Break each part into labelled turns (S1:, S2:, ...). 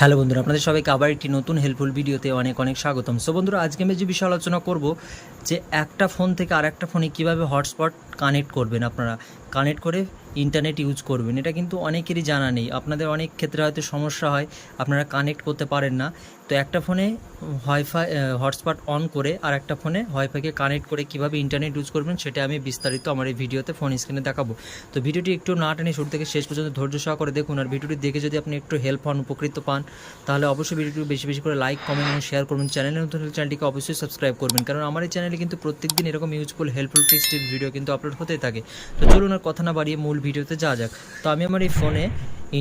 S1: Hello বন্ধুরা, আপনাদের সবাইকে আবার একটি নতুন হেল্পফুল ভিডিওতে অনেক অনেক স্বাগতম। সো বন্ধুরা, আজকে আমি যে বিষয় আলোচনা করব যে একটা ফোন থেকে আরেকটা ফোনে কীভাবে হটস্পট কানেক্ট করবেন আপনারা? কানেক্ট করে ইন্টারনেট ইউজ করবেন। এটা কিন্তু অনেকেরই জানা নেই। আপনাদের অনেক ক্ষেত্রে হয়তো সমস্যা হয়, আপনারা কানেক্ট করতে পারেন না। তো একটা ফোনে ওয়াইফাই হটস্পট অন করে আর একটা ফোনে ওয়াইফাইকে কানেক্ট করে কীভাবে ইন্টারনেট ইউজ করবেন, সেটা আমি বিস্তারিত আমার এই ভিডিওতে ফোন স্ক্রিনে দেখাবো। তো ভিডিওটি একটু না টেনে শুরু থেকে শেষ পর্যন্ত ধৈর্য সহকারে দেখুন আর ভিডিওটি দেখে যদি আপনি একটু হেল্প হন, উপকৃত পান, তাহলে অবশ্যই ভিডিওটি বেশি বেশি করে লাইক কমেন্ট এবং শেয়ার করবেন চ্যানেলে নতুন চ্যানেলটিকে অবশ্যই সাবস্ক্রাইব করবেন। কারণ আমার এই চ্যানেলে কিন্তু প্রত্যেক দিন এরকম ইউজফুল হেল্পফুল টিপস ভিডিও কিন্তু আপলোড হতেই থাকে। তো চলুন আর কথা না বাড়িয়ে মূল ভিডিওতে যাওয়া যাক। তো আমি আমার এই ফোনে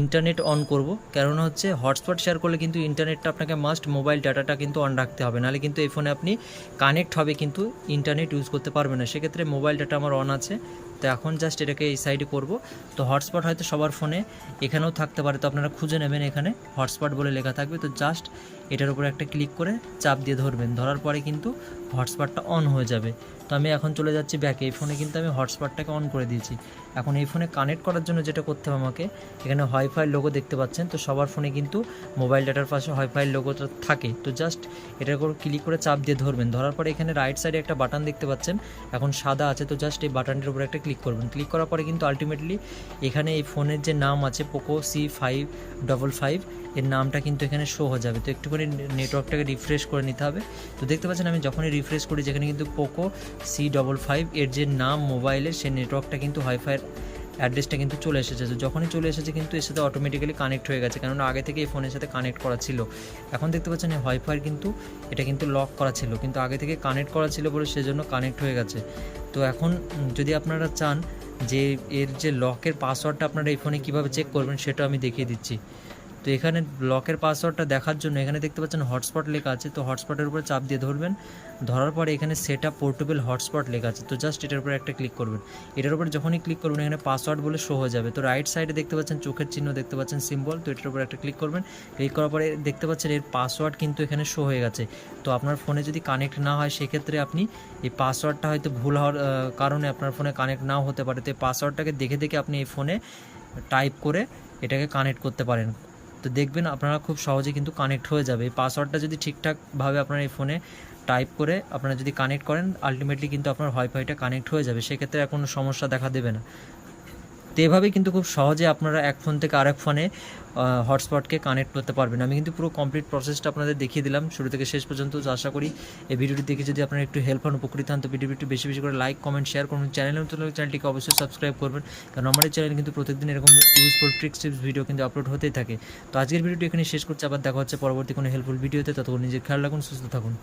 S1: ইন্টারনেট অন করব। কেননা হচ্ছে হটস্পট শেয়ার করলে কিন্তু ইন্টারনেটটা আপনাকে মাস্ট মোবাইল ডাটাটা কিন্তু অন রাখতে হবে। নাহলে কিন্তু এই ফোনে আপনি কানেক্ট হবে কিন্তু ইন্টারনেট ইউজ করতে পারবেন না। সেক্ষেত্রে মোবাইল ডাটা আমার অন আছে। তো এখন জাস্ট এটাকে এই সাইডে করব। তো হটস্পট হয়তো সবার ফোনে এখানেও থাকতে পারে। তো আপনারা খুঁজে নেবেন এখানে হটস্পট বলে লেখা থাকবে। তো জাস্ট এটার উপরে একটা ক্লিক করে চাপ দিয়ে ধরবেন। ধরার পরে কিন্তু হটস্পটটা অন হয়ে যাবে। তো আমি এখন চলে যাচ্ছি ব্যাকে এই ফোনে কিন্তু আমি হটস্পটটাকে অন করে দিয়েছি। এখন এই ফোনে কানেক্ট করার জন্য যেটা করতে হবে আমাকে, এখানে ওয়াইফাই লোগো দেখতে পাচ্ছেন। তো সবার ফোনে কিন্তু মোবাইল ডাটার পাশে ওয়াইফাই লোগোটা থাকে। তো জাস্ট এটার উপর ক্লিক করে চাপ দিয়ে ধরবেন। ধরার পরে এখানে রাইট সাইডে একটা বাটন দেখতে পাচ্ছেন। এখন সাদা আছে। তো জাস্ট এই বাটনটির উপরে একটা ক্লিক করবেন। ক্লিক করার পরে কিন্তু আলটিমেটলি এখানে এই ফোনের যে নাম আছে Poco C five double five এর নামটা কিন্তু এখানে শো হয়ে যাবে। তো একটুখানি নেটওয়ার্কটাকে রিফ্রেশ করে নিতে হবে। তো দেখতে পাচ্ছেন আমি যখনই রিফ্রেশ করি, যেখানে কিন্তু পোকো সি ডবল ফাইভ এর যে নাম মোবাইলের সেই নেটওয়ার্কটা কিন্তু ওয়াইফাইয়ের অ্যাড্রেসটা কিন্তু চলে এসেছে। যখনই চলে এসেছে কিন্তু এর সাথে অটোমেটিক্যালি কানেক্ট হয়ে গেছে। কেননা আগে থেকে এই ফোনের সাথে কানেক্ট করা ছিল। এখন দেখতে পাচ্ছেন এই ওয়াইফাই কিন্তু এটা কিন্তু লক করা ছিল। কিন্তু আগে থেকে কানেক্ট করা ছিল বলে সেজন্য কানেক্ট হয়ে গেছে। তো এখন যদি আপনারা চান যে এর যে লকের পাসওয়ার্ডটা আপনারা এই ফোনে কীভাবে চেক করবেন সেটা আমি দেখিয়ে দিচ্ছি। তো এখানে লকের পাসওয়ার্ডটা দেখার জন্য এখানে দেখতে পাচ্ছেন হটস্পট লেখা আছে। তো হটস্পটের উপরে চাপ দিয়ে ধরবেন। ধরার পরে এখানে সেট আপ পোর্টেবল হটস্পট লেখা আছে। তো জাস্ট এটার উপরে একটা ক্লিক করবেন। এটার উপরে যখনই ক্লিক করবেন, এখানে পাসওয়ার্ড বলে শো হয়ে যাবে। তো রাইট সাইডে দেখতে পাচ্ছেন চোখের চিহ্ন, দেখতে পাচ্ছেন সিম্বল তো এটার উপরে একটা ক্লিক করবেন। ক্লিক করার পরে দেখতে পাচ্ছেন এর পাসওয়ার্ড কিন্তু এখানে শো হয়ে গেছে। তো আপনার ফোনে যদি কানেক্ট না হয়, সেক্ষেত্রে আপনি এই পাসওয়ার্ডটা হয়তো ভুল হওয়ার কারণে আপনার ফোনে কানেক্ট নাও হতে পারে। তো এই পাসওয়ার্ডটাকে দেখে দেখে আপনি এই ফোনে টাইপ করে এটাকে কানেক্ট করতে পারেন। তো দেখবেন আপনারা খুব সহজে কিন্তু কানেক্ট হয়ে যাবে। এই পাসওয়ার্ডটা যদি ঠিকঠাকভাবে আপনার এই ফোনে টাইপ করে আপনারা যদি কানেক্ট করেন আলটিমেটলি কিন্তু আপনার ওয়াইফাইটা কানেক্ট হয়ে যাবে। সেক্ষেত্রে আর কোনো সমস্যা দেখা দেবে না। তো এভাবেই কিন্তু খুব সহজে আপনারা এক ফোন থেকে আরেক ফোনে হটস্পটকে কানেক্ট করতে পারবেন। আমি কিন্তু পুরো কমপ্লিট প্রসেসটা আপনাদের দেখিয়ে দিলাম। শুরু থেকে শেষ পর্যন্ত আশা করি এই ভিডিওটি দেখে যদি আপনারা একটু হেল্প হন, উপকৃত হন, তো ভিডিওটি বেশি বেশি করে লাইক কমেন্ট শেয়ার করুন। চ্যানেলে নতুন চ্যানেলটিকে অবশ্যই সাবস্ক্রাইব করবেন। কারণ আমার এই চ্যানেল কিন্তু প্রত্যেকদিন এরকম ইউজফুল ট্রিক্স টিপস ভিডিও কিন্তু আপলোড হতেই থাকে। তো আজকের ভিডিওটি এখানে শেষ করছি। আবার দেখা হচ্ছে পরবর্তী কোনো হেল্পফুল ভিডিওতে ততক্ষণ নিজের খেয়াল রাখুন, সুস্থ থাকুন।